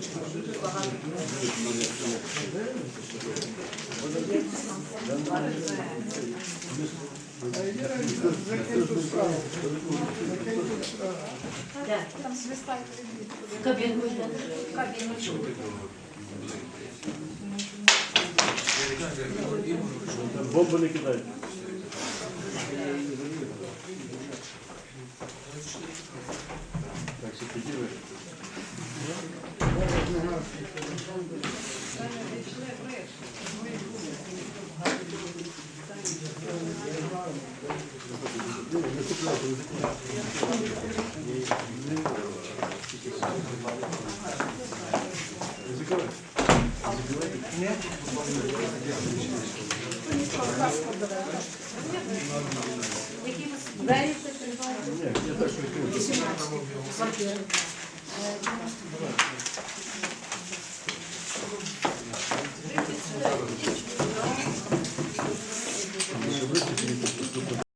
Дуже багато. Де? Там свистають. Кабінку йде. Бомби не кидають. Так, які ви